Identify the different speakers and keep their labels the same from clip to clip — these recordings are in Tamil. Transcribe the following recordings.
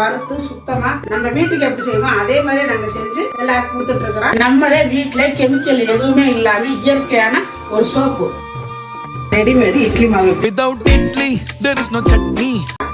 Speaker 1: வறுத்து சுத்தமா நம்ம வீட்டுக்கு எப்படி செய்வோம் அதே மாதிரி நாங்க செஞ்சு எல்லாருக்கும் கொடுத்துட்டு இருக்கிறோம். நம்மளே வீட்டுல கெமிக்கல் எதுவுமே இல்லாம இயற்கையான ஒரு சோப்பு ரெடிமேடு இட்லி மாவு.
Speaker 2: Without idli there is no chutney.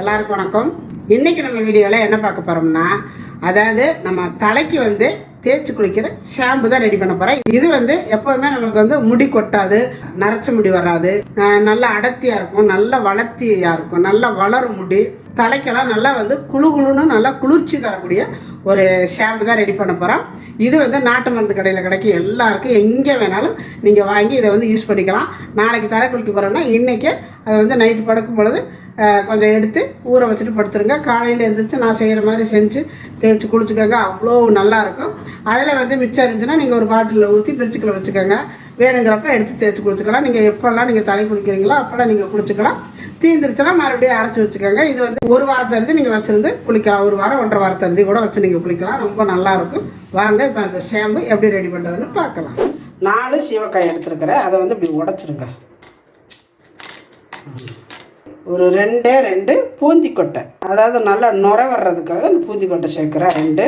Speaker 1: எல்லாருக்கும் வணக்கம். இன்றைக்கி நம்ம வீடியோவில் என்ன பார்க்க போகிறோம்னா அதாவது நம்ம தலைக்கு வந்து தேய்ச்சி குளிக்கிற ஷாம்பு தான் ரெடி பண்ண போகிறோம் இது வந்து எப்போவுமே நம்மளுக்கு வந்து முடி கொட்டாது நரைச்ச முடி வராது. நல்லா அடர்த்தியாக இருக்கும் நல்ல வளர்த்தியாக இருக்கும் நல்லா வளரும் முடி. தலைக்கெல்லாம் நல்லா வந்து குளு குளுன்னு நல்லா குளிர்ச்சி தரக்கூடிய ஒரு ஷாம்பு தான் ரெடி பண்ண போகிறோம் இது வந்து நாட்டு மருந்து கடையில் கிடைக்கும் எல்லாருக்கும் எங்கே வேணாலும் நீங்கள் வாங்கி இதை வந்து யூஸ் பண்ணிக்கலாம். நாளைக்கு தலை குளிக்க போகிறோம்னா இன்றைக்கே அதை வந்து நைட்டு படுக்கும் பொழுது கொஞ்சம் எடுத்து ஊற வச்சுட்டு படுத்துருங்க. காலையில் எழுந்திரிச்சு நான் செய்கிற மாதிரி செஞ்சு தேய்ச்சி குளிச்சுக்கோங்க. அவ்வளோ நல்லாயிருக்கும் அதில் வந்து மிச்சம் இருந்துச்சுன்னா நீங்கள் ஒரு பாட்டிலில் ஊற்றி பிரிச்சுக்கில் வச்சுக்கோங்க. வேணுங்கிறப்ப எடுத்து தேய்ச்சி குளிச்சுக்கலாம். நீங்கள் எப்போல்லாம் நீங்கள் தலை குளிக்கிறீங்களோ அப்போல்லாம் நீங்கள் குளிச்சுக்கலாம். தீந்துருச்சுன்னா மறுபடியும் அரைச்சி வச்சுக்கோங்க. இது வந்து ஒரு வாரத்தை இருந்து நீங்கள் வச்சுருந்து குளிக்கலாம். ஒரு வாரம் ஒன்றரை வாரத்தை இருந்து கூட வச்சு நீங்கள் குளிக்கலாம். ரொம்ப நல்லாயிருக்கும் வாங்க இப்போ அந்த ஷாம்பு எப்படி ரெடி பண்ணுறதுன்னு பார்க்கலாம். நாலு சீவக்காய் எடுத்துருக்கிறேன். அதை வந்து இப்படி உடச்சிருங்க. ஒரு ரெண்டே ரெண்டு பூந்திக்கொட்டை. அதாவது நல்லா நுர வர்றதுக்காக அந்த பூந்திக்கொட்டை சேர்க்குறேன் ரெண்டு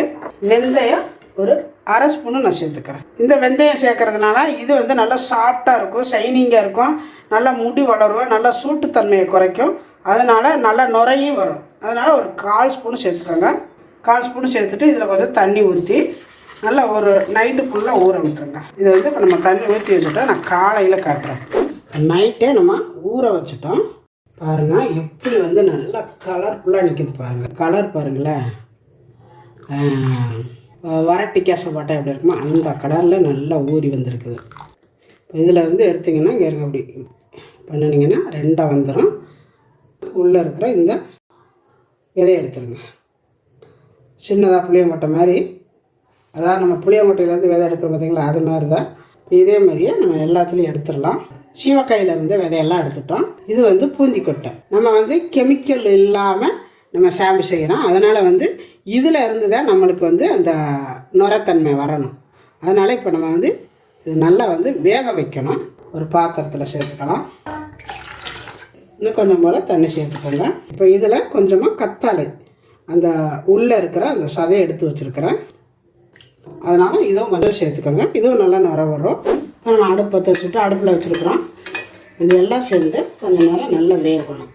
Speaker 1: வெந்தயம் ஒரு அரை ஸ்பூனு நான் சேர்த்துக்கிறேன். இந்த வெந்தயம் சேர்க்கறதுனால இது வந்து நல்லா சாஃப்டாக இருக்கும் ஷைனிங்காக இருக்கும் நல்லா முடி வளரும் நல்லா சூட்டுத்தன்மையை குறைக்கும். அதனால் நல்லா நுரையும் வரும். அதனால் ஒரு கால் ஸ்பூன் சேர்த்துக்கோங்க. கால் ஸ்பூன் சேர்த்துட்டு இதில் கொஞ்சம் தண்ணி ஊற்றி நல்லா ஒரு நைட்டு ஃபுல்லாக ஊற விட்டுருங்க. இதை வந்து இப்போ நம்ம தண்ணி ஊற்றி வச்சுட்டா நான் காலையில் காட்டுறேன். நைட்டே நம்ம ஊற வச்சுட்டோம். பாருங்க எப்படி வந்து நல்லா கலர்ஃபுல்லாக நிற்கிது பாருங்க. கலர் பாருங்களேன். வரட்டி கேசப்பாட்டை எப்படி இருக்குமோ அந்த கலரில் நல்லா ஊறி வந்திருக்குது. இதில் வந்து எடுத்திங்கன்னா இங்கே இருங்க அப்படி பண்ணினீங்கன்னா ரெண்டாக வந்துடும் உள்ளே இருக்கிற இந்த விதையை எடுத்துருங்க. சின்னதாக புளியங்கொட்டை மாதிரி. அதாவது நம்ம புளியங்கொட்டையிலேருந்து விதை எடுக்கிறோம் பார்த்தீங்களா அது மாதிரி தான் இதே மாதிரியே நம்ம எல்லாத்துலேயும் எடுத்துடலாம். சீவக்காயில இருந்து விதையெல்லாம் எடுத்துட்டோம். இது வந்து பூந்திக்கொட்டை. நம்ம வந்து கெமிக்கல் இல்லாமல் நம்ம ஷாம்பு செய்கிறோம் அதனால் வந்து இதில் இருந்து தான் நம்மளுக்கு வந்து அந்த நுரத்தன்மை வரணும். அதனால் இப்போ நம்ம வந்து இது நல்லா வந்து வேக வைக்கணும். ஒரு பாத்திரத்தில் சேர்த்துக்கலாம். இன்னும் கொஞ்சம் போல் தண்ணி சேர்த்துக்கோங்க. இப்போ இதில் கொஞ்சமாக கத்தாழை அந்த உள்ளே இருக்கிற அந்த சதையை எடுத்து வச்சுருக்கிறேன். அதனால் இதுவும் கொஞ்சம் சேர்த்துக்கோங்க. இதுவும் நல்லா நிற வரும். இப்போ அடுப்பு பற்ற வச்சுட்டு அடுப்பில் வச்சுருக்குறோம். இது எல்லாம் சேர்ந்து கொஞ்ச நேரம் நல்லா வேகணும்.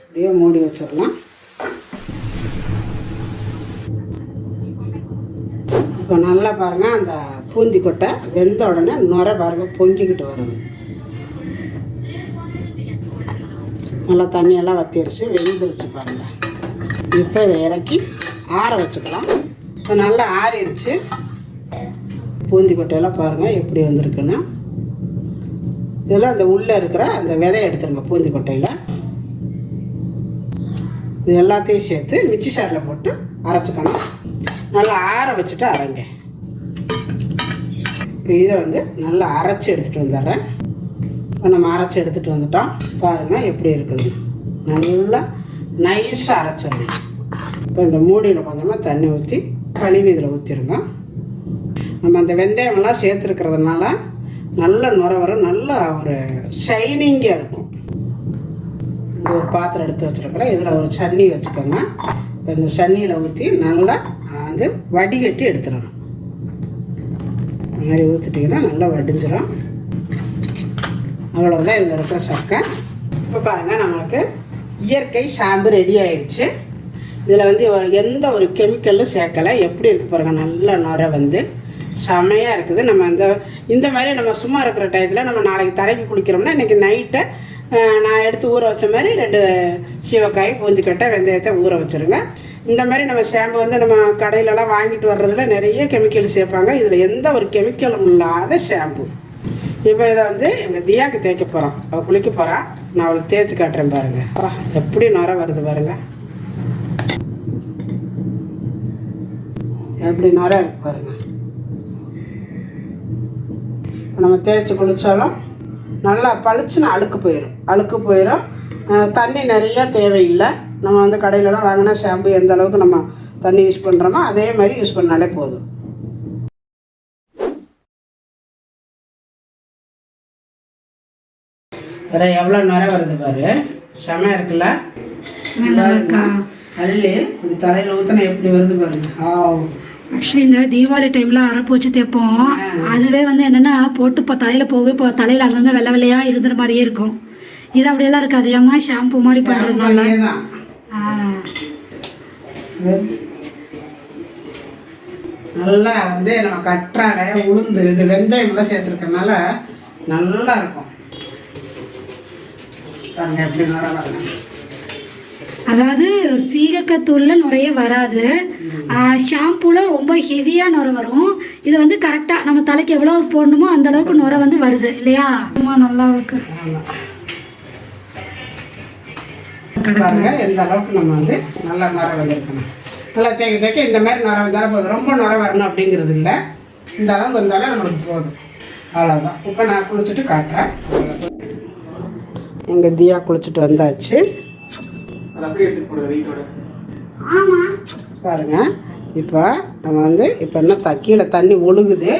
Speaker 1: அப்படியே மூடி வச்சிடலாம். இப்போ நல்லா பாருங்கள் அந்த பூந்தி கொட்டை வெந்த உடனே நுரை பாருங்கள் பொங்கிக்கிட்டு வருது. நல்லா தண்ணியெல்லாம் வத்திருச்சு வெந்துருச்சு பாருங்கள் இப்போ இதை இறக்கி ஆற வச்சுக்கலாம். இப்போ நல்லா ஆறிடுச்சு. பூந்தி கொட்டையெல்லாம் பாருங்கள் எப்படி வந்திருக்குன்னு. இதெல்லாம் அந்த உள்ளே இருக்கிற அந்த விதையை எடுத்துருங்க பூந்தி கொட்டையில் இது எல்லாத்தையும் சேர்த்து மிச்சி சாரில் போட்டு அரைச்சிக்கணும். நல்லா ஆற வச்சுட்டு அரைங்க. இப்போ இதை வந்து நல்லா அரைச்சி எடுத்துகிட்டு வந்துடுறேன். இப்போ நம்ம அரைச்சி எடுத்துகிட்டு வந்துட்டோம். பாருங்கள் எப்படி இருக்குது. நல்லா நைஸாக அரைச்சிடணும். இப்போ இந்த மூடியில் கொஞ்சமாக தண்ணி ஊற்றி கழுவி இதில் ஊற்றிருங்க நம்ம அந்த வெந்தயமெல்லாம் சேர்த்துருக்கிறதுனால நல்ல நுர வரும் நல்ல ஒரு ஷைனிங்காக இருக்கும். இந்த ஒரு பாத்திரம் எடுத்து வச்சுருக்கிறேன். இதில் ஒரு சன்னி வச்சுக்கோங்க. இந்த சன்னியில் ஊற்றி நல்லா வந்து வடிகட்டி எடுத்துடணும். இந்த மாதிரி ஊற்றிட்டிங்கன்னா நல்லா வடிஞ்சிடும் அவ்வளோதான் இதில் இருக்கிற சக்கை. இப்போ பாருங்கள் நம்மளுக்கு இயற்கை ஷாம்பு ரெடி ஆயிடுச்சு இதில் வந்து எந்த ஒரு கெமிக்கலும் சேர்க்கலை. எப்படி இருக்கு பாருங்கள் நல்ல நுரை வந்து. செமையாக இருக்குது. நம்ம இந்த இந்த மாதிரி நம்ம சும்மா இருக்கிற டயத்தில் நம்ம நாளைக்கு தலைக்கு குளிக்கிறோம்னா இன்றைக்கி நைட்டை நான் எடுத்து ஊற வச்ச மாதிரி ரெண்டு சீவக்காய் பூந்திக்கட்டை வெந்தயத்தை ஊற வச்சுருங்க. இந்த மாதிரி நம்ம ஷாம்பு வந்து நம்ம கடையிலலாம் வாங்கிட்டு வர்றதுல நிறைய கெமிக்கல் சேர்ப்பாங்க. இதில் எந்த ஒரு கெமிக்கலும் இல்லாத ஷாம்பு இப்போ இதை வந்து எங்கள் தியாக்கு தேய்க்க போகிறோம் அவள் குளிக்க போகிறான் நான் அவளுக்கு தேய்ச்சி காட்டுறேன் பாருங்கள் எப்படி நுர வருது பாருங்க. எப்படி நுர இருக்கு பாருங்க. இப்ப நம்ம தேய்ச்சி குளித்தாலும் நல்லா பளிச்சுன்னு அழுக்கு போயிடும் அழுக்கு போயிடும் தண்ணி நிறைய தேவையில்லை. நம்ம வந்து கடையிலலாம் வாங்கினா ஷாம்பு எந்த அளவுக்கு நம்ம தண்ணி யூஸ் பண்ணுறோமோ அதே மாதிரி யூஸ் பண்ணாலே போதும். வேற எவ்வளோ நுர வருது பாரு. செம இருக்குல்ல?
Speaker 3: இருக்கா?
Speaker 1: அள்ளி இப்படி தலையில் ஊற்றினா எப்படி வருது பாருங்க. ஆ
Speaker 3: ஆக்சுவலி இந்த தீபாவளி டைம்ல அரப்பு வச்சு தேய்ப்போம். அதுவே வந்து என்னன்னா போட்டு இப்போ தலையில போக இப்போ தலையில அங்கங்க வெள்ளை வெள்ளையா இருக்கிற மாதிரியே இருக்கும். இது அப்படியெல்லாம் இருக்காது. ஏமா ஷாம்பு மாதிரி பண்றதுனால.
Speaker 1: தான்.
Speaker 3: ஆ,
Speaker 1: நல்லா வந்து நம்ம கற்றாழை உளுந்து இது வெந்தயம்லாம் சேர்த்துருக்கனால நல்லா இருக்கும். பாருங்க எப்படி நுர பாருங்க
Speaker 3: அதாவது சீகக்கத்தூள்ல நிறைய வராது. ஷாம்புல ரொம்ப ஹெவியா நுர வரும். இது வந்து கரெக்டா நம்ம தலைக்கு எவ்வளவு போடணுமோ அந்த அளவுக்கு நுர வந்து வருது இல்லையா? ஆமா நல்லா இருக்கு.
Speaker 1: எந்த அளவுக்கு நம்ம வந்து நல்லா நுர வந்திருக்கணும். நல்லா தேக்க தேக்க இந்த மாதிரி நுர வந்தாலும் போதும். ரொம்ப நுர வரணும் அப்படிங்கிறது இல்லை. இந்த அளவுக்கு வந்தாலும் நம்மளுக்கு போதும். அவ்வளோதான் இப்போ நான் குளிச்சுட்டு காட்டுறேன். எங்கள் தியா குளிச்சுட்டு வந்தாச்சு. பாருங்க இப்போ நம்ம வந்து இப்போ என்ன த கீழே தண்ணி ஒழுகுது.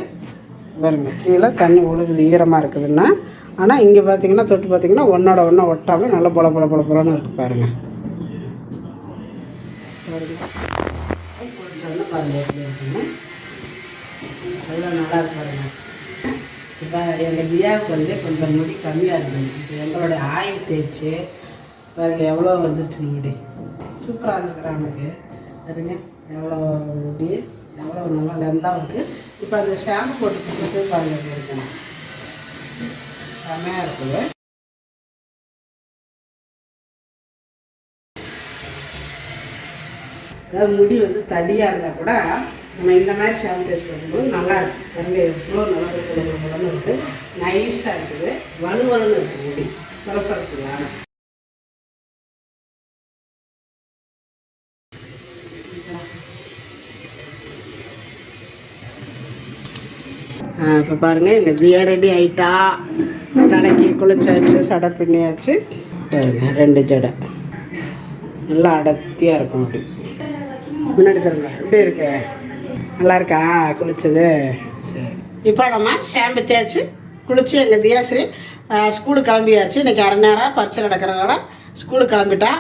Speaker 1: பாருங்க கீழே தண்ணி ஒழுகுது ஈரமாக இருக்குதுன்னா ஆனால் இங்கே பார்த்தீங்கன்னா தொட்டு பார்த்தீங்கன்னா ஒன்றோட ஒன்றா ஒட்டாமல் நல்லா பொல பொல பொல பொலன்னு இருக்கு பாருங்க. பாருங்க. அவ்வளோ நல்லா இருக்கு பாருங்க. இப்போ எங்கள் தியாவுக்கு வந்து கொஞ்சம் முடி கம்மியாக இருக்குது இப்போ எங்களோட ஆயில் தேய்ச்சி பாருங்க எவ்வளோ வந்துருச்சு முடி சூப்பராக இருக்குடா உனக்கு. பாருங்க எவ்வளோ முடி எவ்வளோ நல்லா லெந்தாக இருக்குது இப்போ அந்த ஷாம்பு போட்டு கொடுத்து பாருங்க இருக்கணும் செம்மையாக இருக்குது. அதாவது முடி வந்து தடியாக இருந்தால் கூட நம்ம இந்த மாதிரி ஷாம்பு தேய்ச்சி பண்ணும்போது நல்லா இருக்குது பாருங்க எவ்வளோ நல்லா குழம்பு இருக்குது நைஸாக இருக்குது. வலுவலுன்னு இருக்குது முடி. சொரசொரப்பு இப்போ பாருங்கள் எங்கள் தியா ரெடி ஆயிட்டா. தலைக்கு குளிச்சாச்சு சடை பின்னியாச்சு பாருங்க ரெண்டு ஜடை. நல்லா அடர்த்தியாக இருக்கும் அப்படி முன்னாடி தருங்க எப்படி இருக்கு? நல்லா இருக்கா? குளிச்சது? சரி. இப்போ நம்ம ஷாம்பு தேய்ச்சி குளிச்சு எங்கள் தியாஸ்ரீ ஸ்கூலுக்கு கிளம்பியாச்சு. இன்றைக்கி அரை நேரம் பரிச்சை நடக்கிறனால ஸ்கூலுக்கு கிளம்பிட்டா.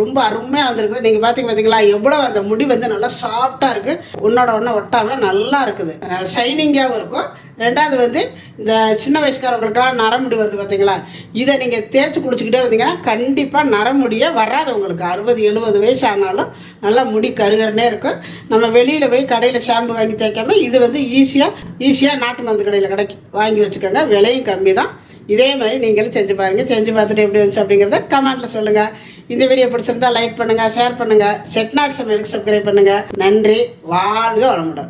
Speaker 1: ரொம்ப அருமையாக வந்திருக்குது. நீங்கள் பார்த்தீங்க பார்த்தீங்களா எவ்வளோ அந்த முடி வந்து நல்லா சாஃப்டாக இருக்குது உன்னோட ஒன்று ஒட்டாமல் நல்லா இருக்குது. ஷைனிங்காகவும் இருக்கும். ரெண்டாவது வந்து இந்த சின்ன வயசுக்காரவங்களுக்கெல்லாம் நரமுடி வருது பார்த்தீங்களா இதை நீங்கள் தேய்ச்சி குளிச்சுக்கிட்டே வந்தீங்கன்னா கண்டிப்பாக நரமுடியே வராது உங்களுக்கு. அறுபது எழுபது வயசு ஆனாலும் நல்லா முடி கருகருன்னே இருக்கும். நம்ம வெளியில் போய் கடையில் ஷாம்பு வாங்கி தேய்க்காம இது வந்து ஈஸியாக ஈஸியாக நாட்டு மருந்து கடையில் கிடைக்கும் வாங்கி வச்சுக்கோங்க. விலையும் கம்மி தான். இதே மாதிரி நீங்களும் செஞ்சு பாருங்கள் செஞ்சு பார்த்துட்டு எப்படி வந்துச்சு அப்படிங்கிறத கமெண்ட்டில் சொல்லுங்கள் இந்த வீடியோ பிடிச்சிருந்தா லைக் பண்ணுங்கள் ஷேர் பண்ணுங்கள் செட்நாட் சமையலுக்கு சப்ஸ்கிரைப் பண்ணுங்கள் நன்றி. வாழ்க வளமுடன்.